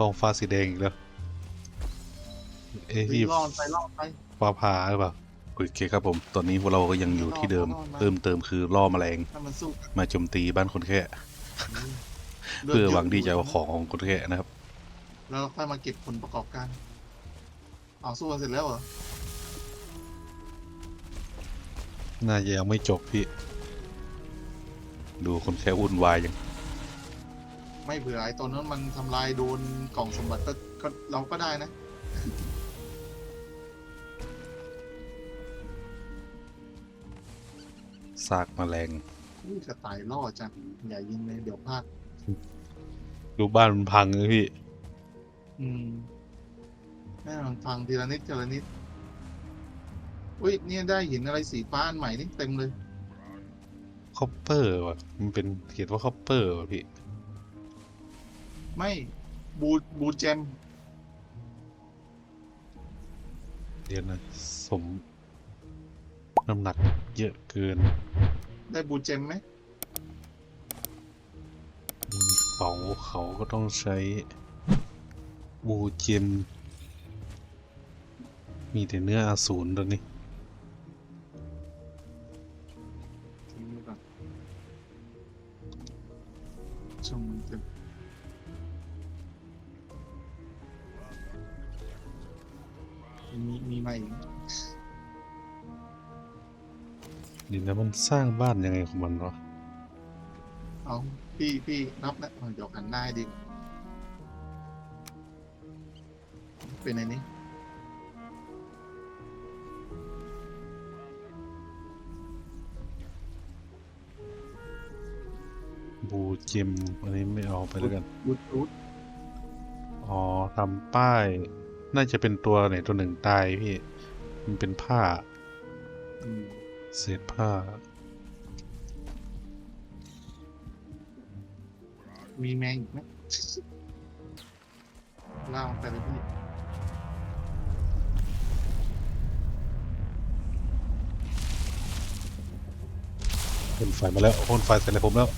ท้องฟ้าสีแดงอีกแล้วเอ้ยวิ่พี่งล่อไปล่อไปฟ้าผ่าหรือเปล่าโอเคครับผมตอนนี้พวกเราก็ยังอยู่ที่เดิมรอดรอดมาเพิ่มเติมคือล่อแมลงถ้ามันสู้มาโจมตีบ้านคนแค่ เพื่อหวังที่จะเอาของของคนแค่นะครับ แล้วเราค่อยมาเก็บผลประกอบการเอาสู้กันเสร็จแล้วเหรอน่าจะยังไม่จบพี่ ดูคนแค่วุ่นวายยัง ไม่เผื่อไอ้ตัวนั้นมันทำลายโดนกล่องสมบัติก็ก็เราก็ได้นะ ซากแมลงอุ้ยกระต่ายล่อจังอย่ายิงเลยเดี๋ยวพลาดดูบ้านมันพังเลยพี่ อืมแม่มันฟังทีละนิดทีละนิดอุ้ยเนี่ยได้หินอะไรสีฟ้าอันใหม่นี่เต็มเลย คอปเปอร์ว่ะ มันเป็นเขียนว่าคอปเปอร์ว่ะพี่ ไม่บูบูเจมเดี๋ยวนะสม น้ำหนักเยอะเกินได้บูเจมไหมมีเป๋าเขาก็ต้องใช้ บูเจมมีแต่เนื้ออาสูรตอนนี้ทิ้งไว้ก่อนชมมันเต็ม มีมีมาอีกดินแล้วมันสร้างบ้านยังไงของมันวะเอาพี่พี่นับนะเอาเดี๋ยวหันหน้าให้ดีกว่าเป็นไงนี้บูเจมอันนี้ไม่เอาไปแล้วกันบูทูธอ๋อทำป้าย น่าจะเป็นตัวไหนตัวหนึ่งตายพี่ มันเป็นผ้าอืมเศษผ้า มีแมงอีกไหมล่ามันไปเลยพี่พ่นไฟมาแล้วพ่นไฟใส่ในผมแล้ว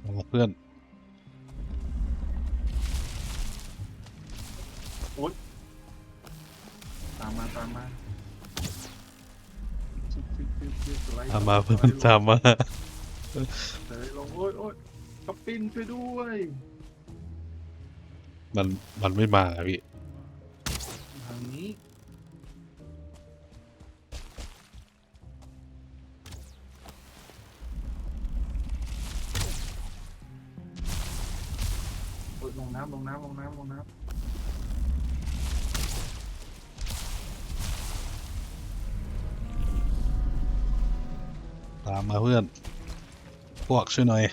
เอา ละเพื่อนตามมาตามมาชึบชึบชึบชึบสไลด์ตามมาลเพื่งอนตามมาสไลด์ลงโอ้ยโอ้ยกระปิ้นช่วยด้วยมันมันไม่มาอะพี่ทางนี้โอ้ยลงน้ำลงน้ำลงน้ำลงน้ำามมาเพื่อน พวกช่วยหน่อย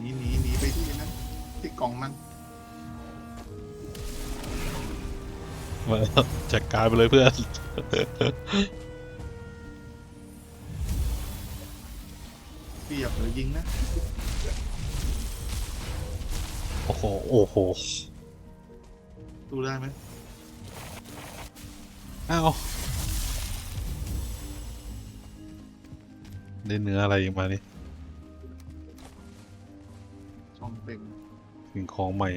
หนีหนีหนีไปที่นั้นที่กล่องมันมาจัดการไปเลยเพื่อน ย่าเผลอยิงนะโอ้โหโอ้โหดูได้ไหมอ้าวได้เนื้ออะไรมานี่ช่องเป็นสิ่งของใหม่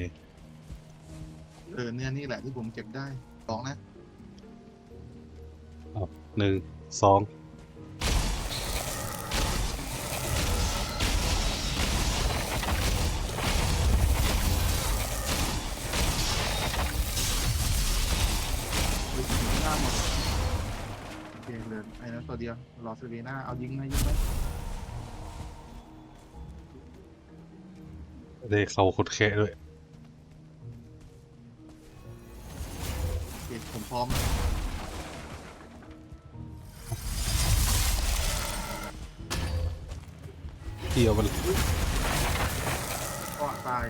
เออเนี่ยนี่แหละที่ผมเก็บได้สองนะหนึ่งสอง เดียว รอสวีน่าเอายิงไหมยิงไหมได้เข้าคนแค่ด้วย โอเคผมพร้อมพี่เอามันก็ตาย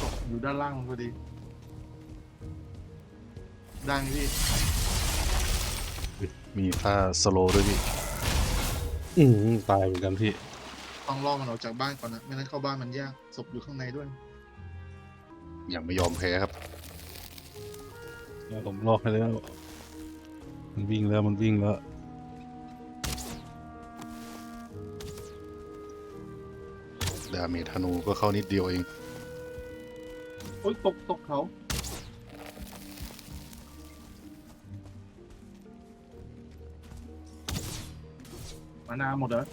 ตกอยู่ด้านล่างพอดี ดังพี่ มีท่าสโลว์ด้วยพี่ อืมตายเหมือนกันพี่ ต้องล่อมันออกจากบ้านก่อนนะ ไม่งั้นเข้าบ้านมันยาก ศพอยู่ข้างในด้วย ยังไม่ยอมแพ้ครับ ผมลอกให้แล้ว มันวิ่งแล้วมันวิ่งแล้ว ดาเมจธนูก็เข้านิดเดียวเอง โอ๊ยตกตกเขา มานาหมดเหรอ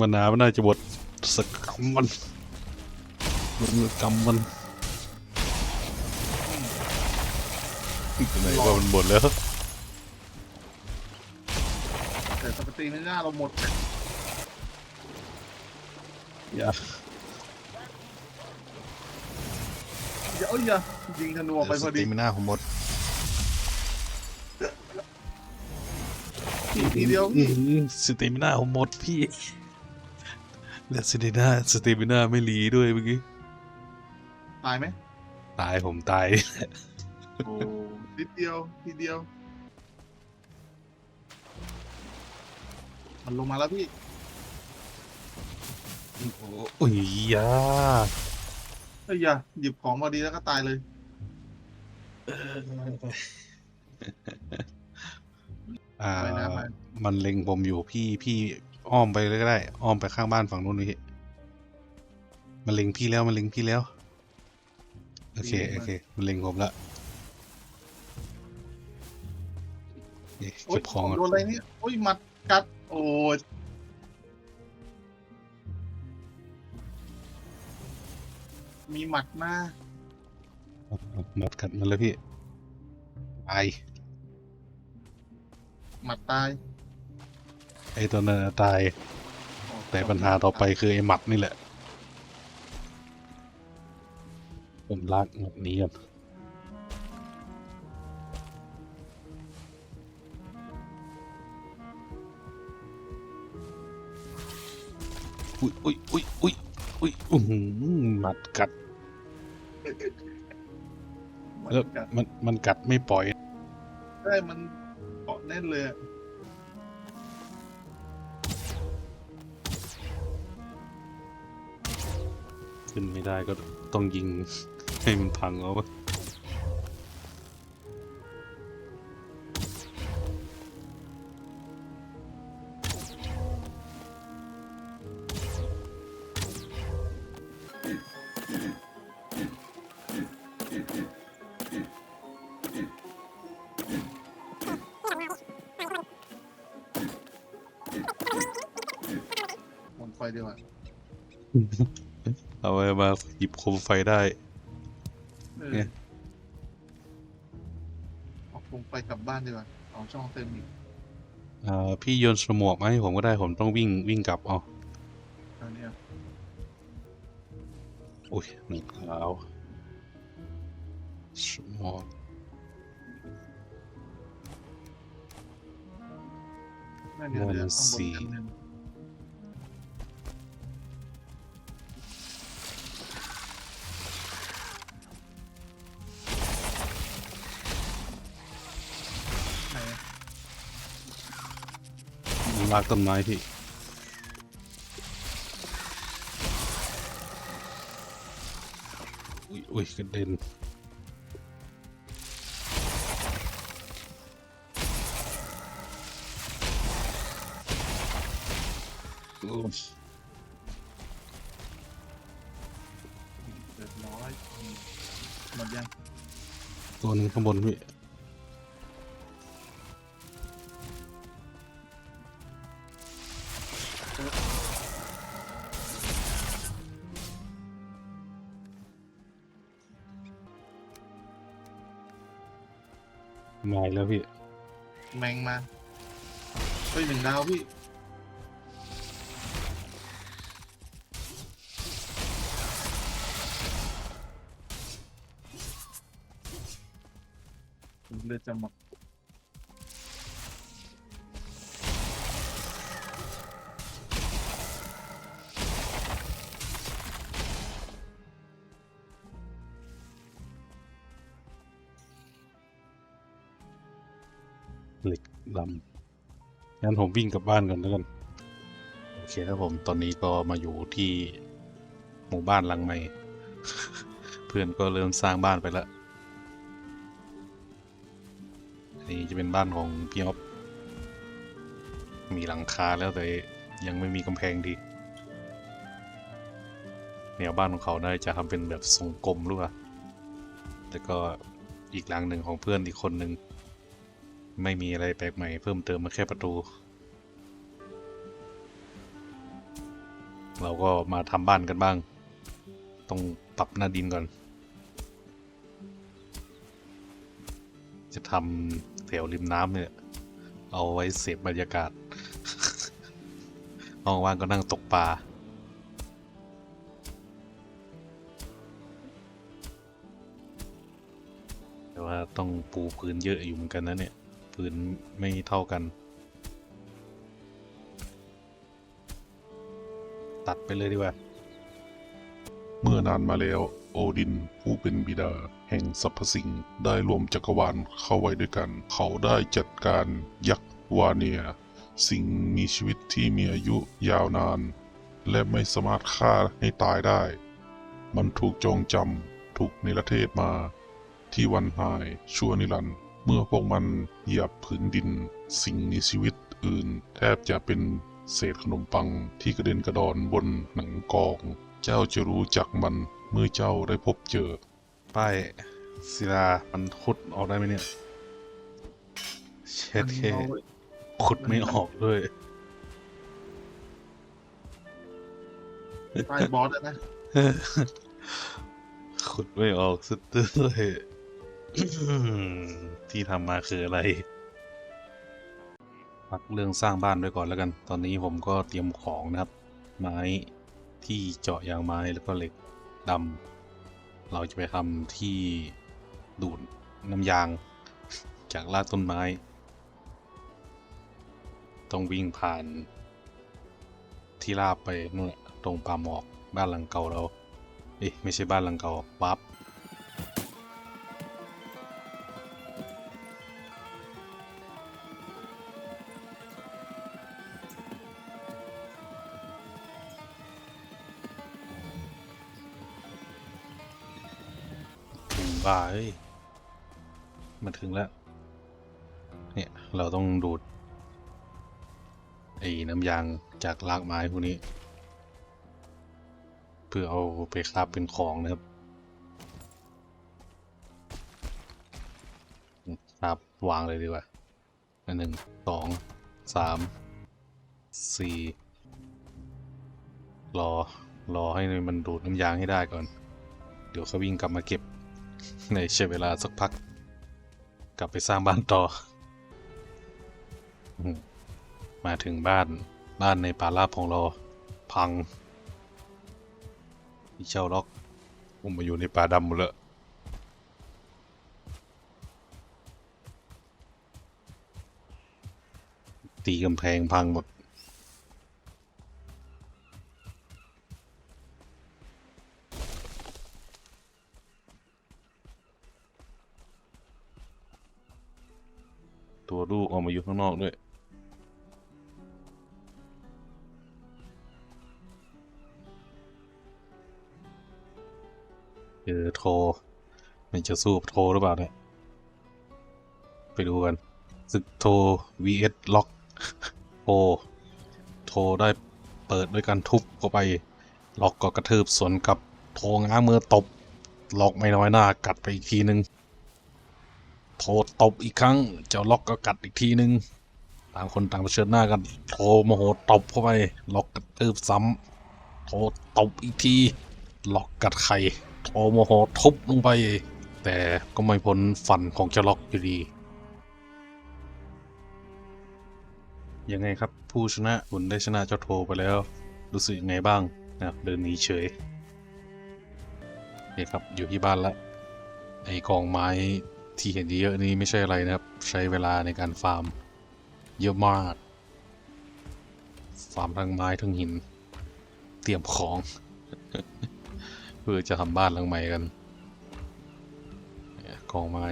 มันนามันน่าจะบดสกกรรมมันบดมือกรรมมันไหนว่ามันบดแล้วแต่สปตีไม่น่าเราหมดอย่าเดี๋ยวอย่ายิงธนูออกไปพอดี สติมิน่าผมหมด ทีเดียวพี่สติมิน่าผมหมดพี่และสติมิน่าสติมิน่าไม่รีด้วยเมื่อกี้ตายไหมตายผมตายโอ้นิดเดียวทีเดียว มันลงมาแล้วพี่โอ้ยยาเฮ้ยอย่าหยิบของพอดีแล้วก็ตายเลย อ่าไปนะไปมันเล็งผมอยู่พี่พี่อ้อมไปเลยก็ได้ อ้อมไปข้างบ้านฝั่งนู้นพี่มันเล็งพี่แล้วมันเล็งพี่แล้ว โอเคโอเค มันเล็งผมละเอ๊ะโอ๊เก็ยบของก่อนโดนอะไรเนี่ยโอ้ยหมัดกัดโอ้ยมีหมัดมาเอาเอาหมดกัดมันแล้วพี่ตาย หมัดตาย ไอ้ตัวนั้นน่ะตายโอ้แต่ปัญหาต่อไปคือไอ้หมัดนี่แหละ ผมลากหมัดนี้ก่อนอุ้ยอุ้ยอุ้ยอุ้ยอุ้ยอื้อหือหมัดกัดหมัดแล้วกัดมันมันกัดไม่ปล่อยใช่มันเกาะ แน่นเลยขึ้นไม่ได้ก็ต้องยิงให้มันพังเอาว ยิบโคมไฟได้เออเนี่ยเอาคงไปกลับบ้านดีกว่าเอาช่องเต็มอีกอ่าพี่โยนสมวกมาให้ผมก็ได้ผมต้องวิ่งวิ่งกลับเอาตอนนี้ยโอ้ยหนึ่งขาวสมวกนั่นเดี๋ยวเดี๋ยวนั่นข้างบสินกันหนึ่งากต้นไม้พี่อุ้ยอุ้ยกระเด็นโอ้ยเรียบร้อยอืมหมดยังตัวหนึงข้างบนพี่ มาอีกแล้วพี่ แมงมาเฮ้ยหนึ่งดาวพี่เลือดจะหมด งั้นผมวิ่งกลับบ้านก่อนแล้วกัน โอเคครับผมตอนนี้ก็มาอยู่ที่หมู่บ้านหลังใหม่ เพื่อนก็เริ่มสร้างบ้านไปแล้วนนี้จะเป็นบ้านของพี่อ๊อฟมีหลังคาแล้วแต่ยังไม่มีกำแพงดีแนวบ้านของเขาได้จะทำเป็นแบบทรงกลมหรือเปล่าแล้วก็อีกหลังหนึ่งของเพื่อนอีกคนหนึ่ง ไม่มีอะไรแปลกใหม่เพิ่มเติมมาแค่ประตู เราก็มาทำบ้านกันบ้าง ต้องปรับหน้าดินก่อน จะทำแถวริมน้ำเนี่ย เอาไว้เสพบรรยากาศว่างๆก็นั่งตกปลาแต่ว่าต้องปูพื้นเยอะอยู่เหมือนกันนะเนี่ย พื้นไม่เท่ากัน ตัดไปเลยดีกว่า เมื่อนานมาแล้ว โอดินผู้เป็นบิดา แห่งสรรพสิ่งได้รวมจักรวาลเข้าไว้ด้วยกัน เขาได้จัดการยักษ์วาเนีย สิ่งมีชีวิตที่มีอายุยาวนาน และไม่สามารถฆ่าให้ตายได้ มันถูกจองจำถูกในประเทศมาที่วันหายชั่วนิรันดร์ เมื่อพวกมันเหยียบพื้นดิน สิ่งมีชีวิตอื่น แทบจะเป็นเศษขนมปังที่กระเด็นกระดอนบนหนังกอง เจ้าจะรู้จักมันเมื่อเจ้าได้พบเจอ ป้ายศิลา มันขุดออกได้ไหมเนี่ย เช็ดเคมันเอาไว้ขุดไม่ออกด้วยป้ายบอสแล้วนะ ขุดไม่ออกสุดเลย ที่ทำมาคืออะไรพักเรื่องสร้างบ้านไว้ก่อนแล้วกัน ตอนนี้ผมก็เตรียมของนะครับ ไม้ที่เจาะยางไม้แล้วก็เหล็กดำเราจะไปทำที่ดูดน้ำยาง จากรากต้นไม้ ต้องวิ่งผ่าน ที่ราบไปนู่นแหละตรงป่าหมอกบ้านหลังเก่าเรา เอ๊ะไม่ใช่บ้านหลังเก่าวับ บ้าเอ้ยมาถึงแล้ว เนี่ย เราต้องดูด ไอ้น้ำยางจากรากไม้พวกนี้ เพื่อเอาไปคราบเป็นของนะครับครับวางเลยดีกว่าอันหนึ่งสองสามสี่รอ รอให้มันดูดน้ำยางให้ได้ก่อน เดี๋ยวเขาวิ่งกลับมาเก็บ ในใช้เวลาสักพัก กลับไปสร้างบ้านต่อ มาถึงบ้านบ้านในป่าราบของเรา พังพี่เช่าล็อกผมมาอยู่ในป่าดำหมดแล้วตีกำแพงพังหมด ลูกออกมาอยู่ข้างนอกด้วยเออโทรมันจะสู้โทรหรือเปล่าเนี่ย ไปดูกันศึกโทร vs ล็อกโทรโทรได้เปิดด้วยการทุบเข้าไป ล็อกก็กระทืบสวนกับโทรง้างมือตบ ล็อกไม่น้อยหน้ากัดไปอีกทีหนึ่ง ตบอีกครั้ง เจ้าล็อกก็กัดอีกทีหนึ่งต่างคนต่างเผชิญหน้ากัน โทรโมโหตบเข้าไป ล็อกกระทืบซ้ำโทรตบอีกที ล็อกกัดไข่ โทโมโหทุบลงไป แต่ก็ไม่พ้นฟันของเจ้าล็อกอยู่ดี ยังไงครับ ผู้ชนะคุณได้ชนะเจ้าโทไปแล้ว รู้สึกยังไงบ้างนะเดินหนีเฉยโอเคครับอยู่ที่บ้านละไอกองไม้ ที่เห็นเยอะนี้ไม่ใช่อะไรนะครับ ใช้เวลาในการฟาร์ม เยอะมาก ฟาร์มทั้งไม้ทั้งหิน เตรียมของ เพื่อจะทำบ้านหลังใหม่กันกองไม้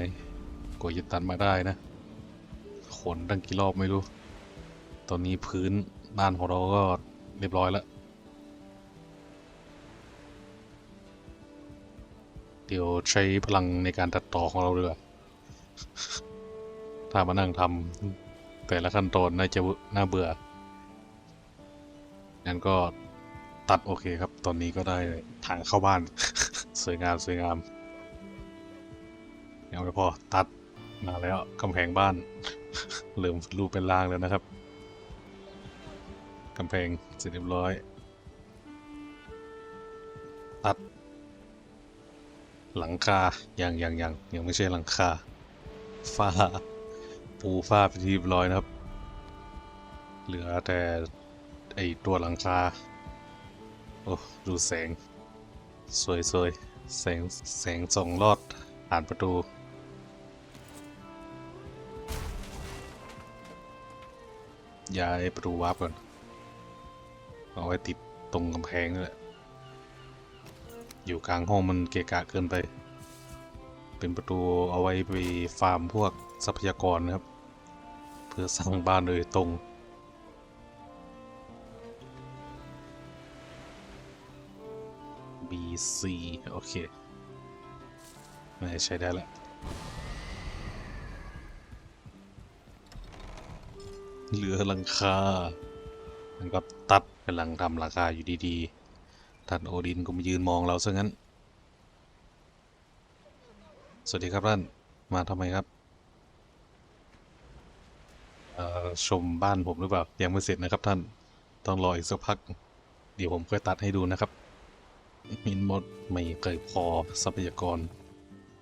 กว่าจะตัดมาได้นะ ขนตั้งกี่รอบไม่รู้ ตอนนี้พื้นบ้านของเราก็เรียบร้อยแล้วเดี๋ยวใช้พลังในการตัดต่อของเราด้วย ถ้ามานั่งทำแต่ละขั้นตอนน่าจะน่าเบื่องั้นก็ตัดโอเคครับ ตอนนี้ก็ได้ทางเข้าบ้าน สวยงามสวยงามยังไม่พอตัดมาแล้วกำแพงบ้านเริ่มรูปเป็นร่างแล้วนะครับกำแพงเสร็จเรียบร้อย ตัด หลังคายังยังยังยังไม่ใช่หลังคาฝ้า ปูฝ้าไปที่ร้อยนะครับ เหลือแต่ไอตัวหลังคา โอ้ ดูแสง สวยสวยแสง แสงส่องลอดผ่านประตู ย้ายประตูวาร์ปก่อน เอาไว้ติดตรงกำแพงนี่แหละ อยู่กลางห้องมันเกะกะเกินไป เป็นประตูเอาไว้ไปฟาร์มพวกทรัพยากรนะครับ พื่อสร้างบ้านโดยตรง BC โอเคไม่ใช้ได้แล้วเหลือหลังคามันก็ตัดกำลังทำราคาอยู่ดีๆ ท่านโอดินก็มายืนมองเราซะงั้น สวัสดีครับท่าน มาทำไมครับ ชมบ้านผมหรือเปล่ายังไม่เสร็จนะครับท่านต้องรออีกสักพัก เดี๋ยวผมค่อยตัดให้ดูนะครับ มินหมดไม่เคยพอทรัพยากร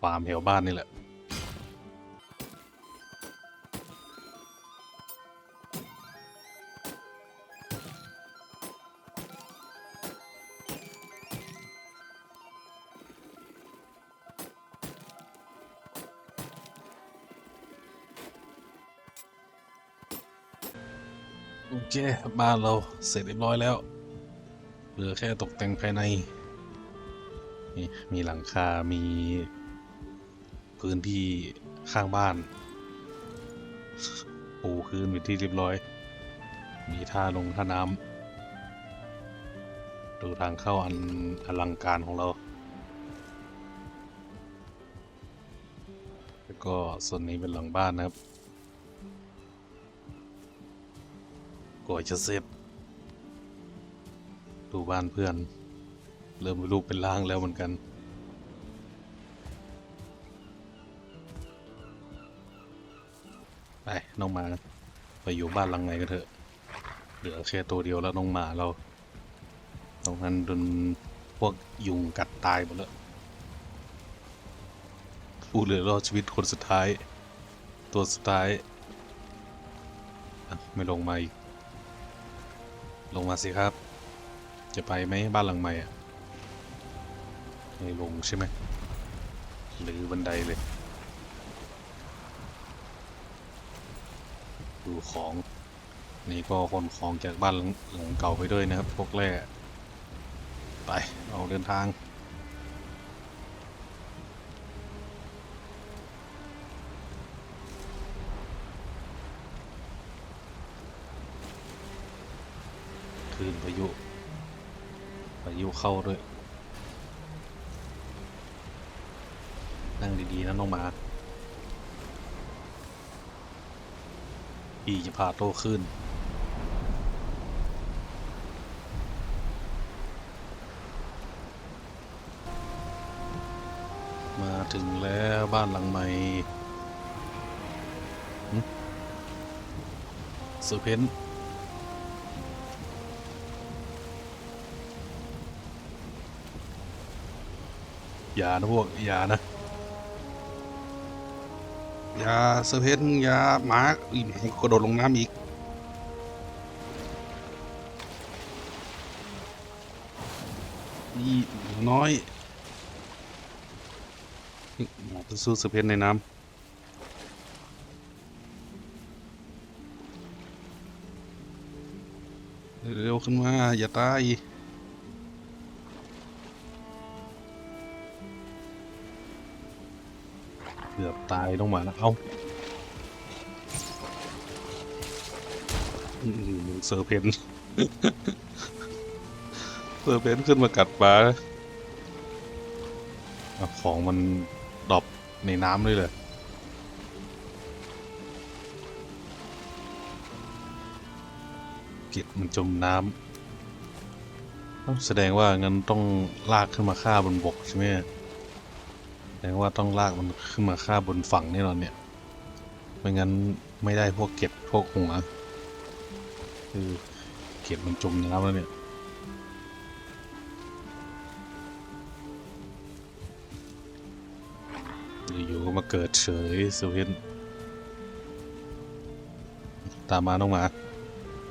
ฟาร์มแถวบ้านนี่แหละ โอเคบ้านเราเสร็จเรียบร้อยแล้ว เหลือแค่ตกแต่งภายในนี่มีหลังคา มีพื้นที่ข้างบ้าน ปูพื้นเป็นที่เรียบร้อย มีท่าลงท่าน้ำดูทางเข้าอันอลังการของเรา แล้วก็ส่วนนี้เป็นหลังบ้านนะครับ ก่อนจะเสร็จดูบ้านเพื่อน เริ่มเป็นรูปเป็นร่างแล้วเหมือนกัน ไปน้องหมา ไปอยู่บ้านหลังไหนกันเถอะ เหลือแค่ตัวเดียวแล้วน้องหมาเรา ตรงนั้นโดนพวกยุงกัดตายหมดแล้วผู้เหลือรอดชีวิตคนสุดท้าย ตัวสุดท้าย ไม่ลงมาอีก ลงมาสิครับ จะไปไหมบ้านหลังใหม่อะไม่ลงใช่ไหมหรือบันไดเลย ดูของ นี่ก็คนของจากบ้านหลังหลังเก่าไปด้วยนะครับ พวกแร่ไป เอาเดินทาง ลื่นพายุพายุเข้าด้วย นั่งดี ๆ นะน้องหมาพี่จะพาโตขึ้น มาถึงแล้วบ้านหลังใหม่หึเซอร์เพนต์ อย่านะพวกอย่านะอย่าเซอร์เพนอย่าหมาอีกกระโดดลงน้ำอีกนี่น้อยหมาจะสู้เซอร์เพนในน้ำเร็วขึ้นมา อย่าตาย ตายลงมาแล้ว เอ้าอืมเซอร์เพนเซอร์เพนขึ้นมากัดปลาของมันดรอปในน้ำด้วยเลยเก็ดมันจมน้ำต้องแสดงว่างั้นต้องลากขึ้นมาฆ่าบนบกใช่ไหม แสดงว่าต้องลากมันขึ้นมาฆ่าบนฝั่งแน่นอนเนี่ย ไม่งั้นไม่ได้พวกเก็ดพวกหัวคือเก็ดมันจมน้ำแล้วเนี่ย อยู่ก็มาเกิดเฉยสวินตามมาน้องหมา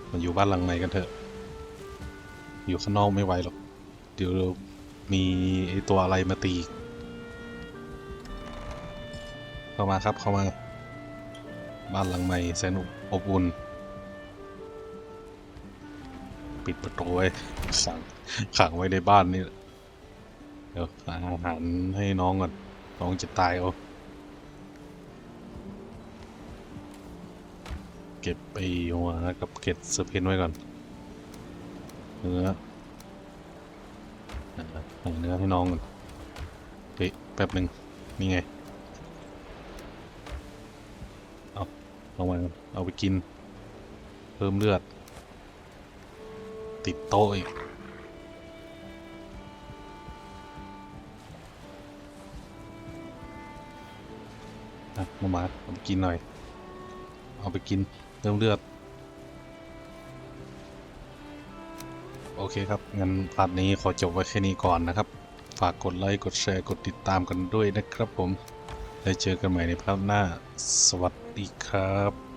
มาอยู่บ้านหลังในกันเถอะ อยู่ข้างนอกไม่ไหวหรอก เดี๋ยวมีไอตัวอะไรมาตีอีก เข้ามาครับเข้ามา บ้านหลังใหม่แสนอบอุ่น ปิดประตูไว้ขังขังไว้ในบ้านนี่และเดี๋ยวหาอาหารให้น้องก่อนน้องจะตายเอาเก็บไปหัวกับเก็ดเซอร์เพนไว้ก่อนเนื้ออะหาเนื้อให้น้องก่อนเฮ้ยแป๊บหนึ่งนี่ไง เอามาเอาไปกิน เพิ่มเลือด ติดโต๊ะอีกอะมามาเอาไปกินหน่อย เอาไปกินเพิ่มเลือด โอเคครับ งั้นพาร์ทนี้ขอจบไว้แค่นี้ก่อนนะครับ ฝากกดไลค์ กดแชร์ กดติดตามกันด้วยนะครับผม ได้เจอกันใหม่ในภาพหน้า สวัสดีครับ